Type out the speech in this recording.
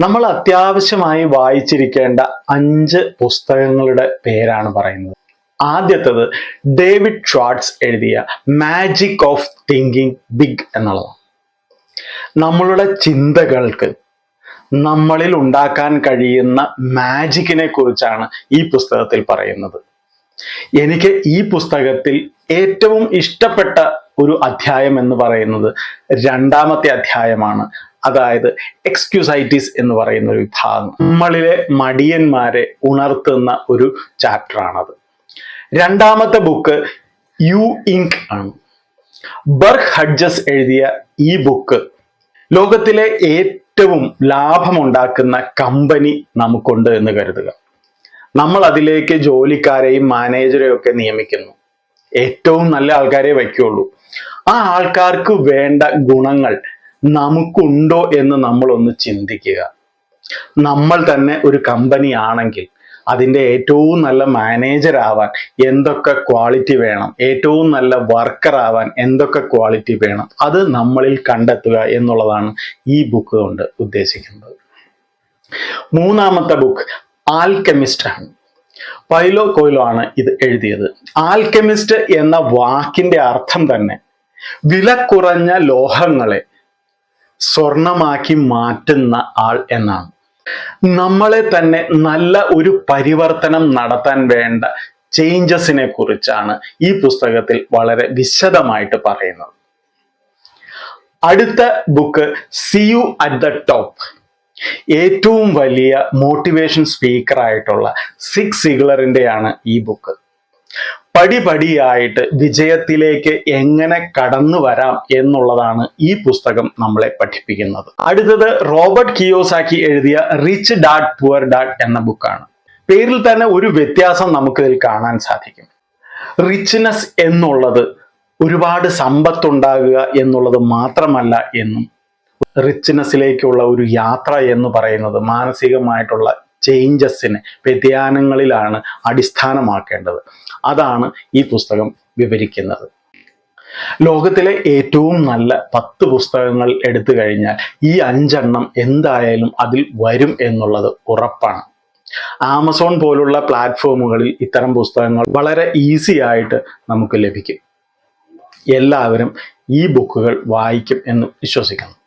നമ്മൾ അത്യാവശ്യമായി വായിച്ചിരിക്കേണ്ട അഞ്ച് പുസ്തകങ്ങളുടെ പേരാണ് പറയുന്നത്. ആദ്യത്തത് ഡേവിഡ് ഷ്വാർട്സ് എഴുതിയ മാജിക് ഓഫ് തിങ്കിങ് ബിഗ് എന്നുള്ളതാണ്. നമ്മളുടെ ചിന്തകൾക്ക് നമ്മളിൽ ഉണ്ടാക്കാൻ കഴിയുന്ന മാജിക്കിനെ കുറിച്ചാണ് ഈ പുസ്തകത്തിൽ പറയുന്നത്. എനിക്ക് ഈ പുസ്തകത്തിൽ ഏറ്റവും ഇഷ്ടപ്പെട്ട ഒരു അധ്യായം എന്ന് പറയുന്നത് രണ്ടാമത്തെ അധ്യായമാണ്. അതായത് എക്സ്ക്യൂസൈറ്റീസ് എന്ന് പറയുന്ന ഒരു വിഭാഗം. നമ്മളിലെ മടിയന്മാരെ ഉണർത്തുന്ന ഒരു ചാപ്റ്ററാണത് രണ്ടാമത്തെ ബുക്ക് യു ഇങ്ക് ആണ്. ബർഗ് ഹഡ്ജസ് എഴുതിയ ഈ ബുക്ക് ലോകത്തിലെ ഏറ്റവും ലാഭമുണ്ടാക്കുന്ന കമ്പനി നമുക്കുണ്ട് എന്ന് കരുതുക. നമ്മൾ അതിലേക്ക് ജോലിക്കാരെയും മാനേജരെയും ഒക്കെ നിയമിക്കുന്നു. ഏറ്റവും നല്ല ആൾക്കാരെ വയ്ക്കുള്ളൂ. ആ ആൾക്കാർക്ക് വേണ്ട ഗുണങ്ങൾ നമുക്കുണ്ടോ എന്ന് നമ്മൾ ഒന്ന് ചിന്തിക്കുക. നമ്മൾ തന്നെ ഒരു കമ്പനി ആണെങ്കിൽ അതിന്റെ ഏറ്റവും നല്ല മാനേജർ ആവാൻ എന്തൊക്കെ ക്വാളിറ്റി വേണം ഏറ്റവും നല്ല വർക്കർ ആവാൻ എന്തൊക്കെ ക്വാളിറ്റി വേണം അത് നമ്മളിൽ കണ്ടെത്തുക എന്നുള്ളതാണ് ഈ ബുക്ക് കൊണ്ട് ഉദ്ദേശിക്കുന്നത്. മൂന്നാമത്തെ ബുക്ക് ആൽക്കെമിസ്റ്റ് ആണ്. പൈലോ കൊയിലോ ആണ് ഇത് എഴുതിയത്. ആൽക്കെമിസ്റ്റ് എന്ന വാക്കിന്റെ അർത്ഥം തന്നെ വില കുറഞ്ഞ ലോഹങ്ങളെ സ്വർണമാക്കി മാറ്റുന്ന ആൾ എന്നാണ്. നമ്മളെ തന്നെ നല്ല ഒരു പരിവർത്തനം നടത്താൻ വേണ്ട ചേഞ്ചസിനെ കുറിച്ചാണ് ഈ പുസ്തകത്തിൽ വളരെ വിശദമായിട്ട് പറയുന്നത്. അടുത്ത book see you at the top ഏറ്റവും വലിയ മോട്ടിവേഷൻ സ്പീക്കർ ആയിട്ടുള്ള സിക്സ് സിഗ്ലറിന്റെയാണ് ഈ ബുക്ക് പടിപടിയായിട്ട് വിജയത്തിലേക്ക് എങ്ങനെ കടന്നു വരാം എന്നുള്ളതാണ് ഈ പുസ്തകം നമ്മളെ പഠിപ്പിക്കുന്നത്. അടുത്തത് റോബർട്ട് കിയോസാക്കി എഴുതിയ റിച്ച് ഡാഡ് പുവർ ഡാഡ് എന്ന ബുക്കാണ് പേരിൽ തന്നെ ഒരു വ്യത്യാസം നമുക്കിതിൽ കാണാൻ സാധിക്കും. റിച്ച്നെസ് എന്നുള്ളത് ഒരുപാട് സമ്പത്തുണ്ടാകുക എന്നുള്ളത് മാത്രമല്ല എന്നും റിച്ച്നെസ്സിലേക്കുള്ള ഒരു യാത്ര എന്ന് പറയുന്നത് മാനസികമായിട്ടുള്ള ചേഞ്ചസിന് വ്യതിയാനങ്ങളിലാണ് അടിസ്ഥാനമാക്കേണ്ടത്. അതാണ് ഈ പുസ്തകം വിവരിക്കുന്നത്. ലോകത്തിലെ ഏറ്റവും നല്ല പത്ത് പുസ്തകങ്ങൾ എടുത്തു കഴിഞ്ഞാൽ ഈ അഞ്ചെണ്ണം എന്തായാലും അതിൽ വരും എന്നുള്ളത് ഉറപ്പാണ്. ആമസോൺ പോലുള്ള പ്ലാറ്റ്ഫോമുകളിൽ ഇത്തരം പുസ്തകങ്ങൾ വളരെ ഈസി ആയിട്ട് നമുക്ക് ലഭിക്കും. എല്ലാവരും ഈ ബുക്കുകൾ വായിക്കും എന്ന് വിശ്വസിക്കുന്നു.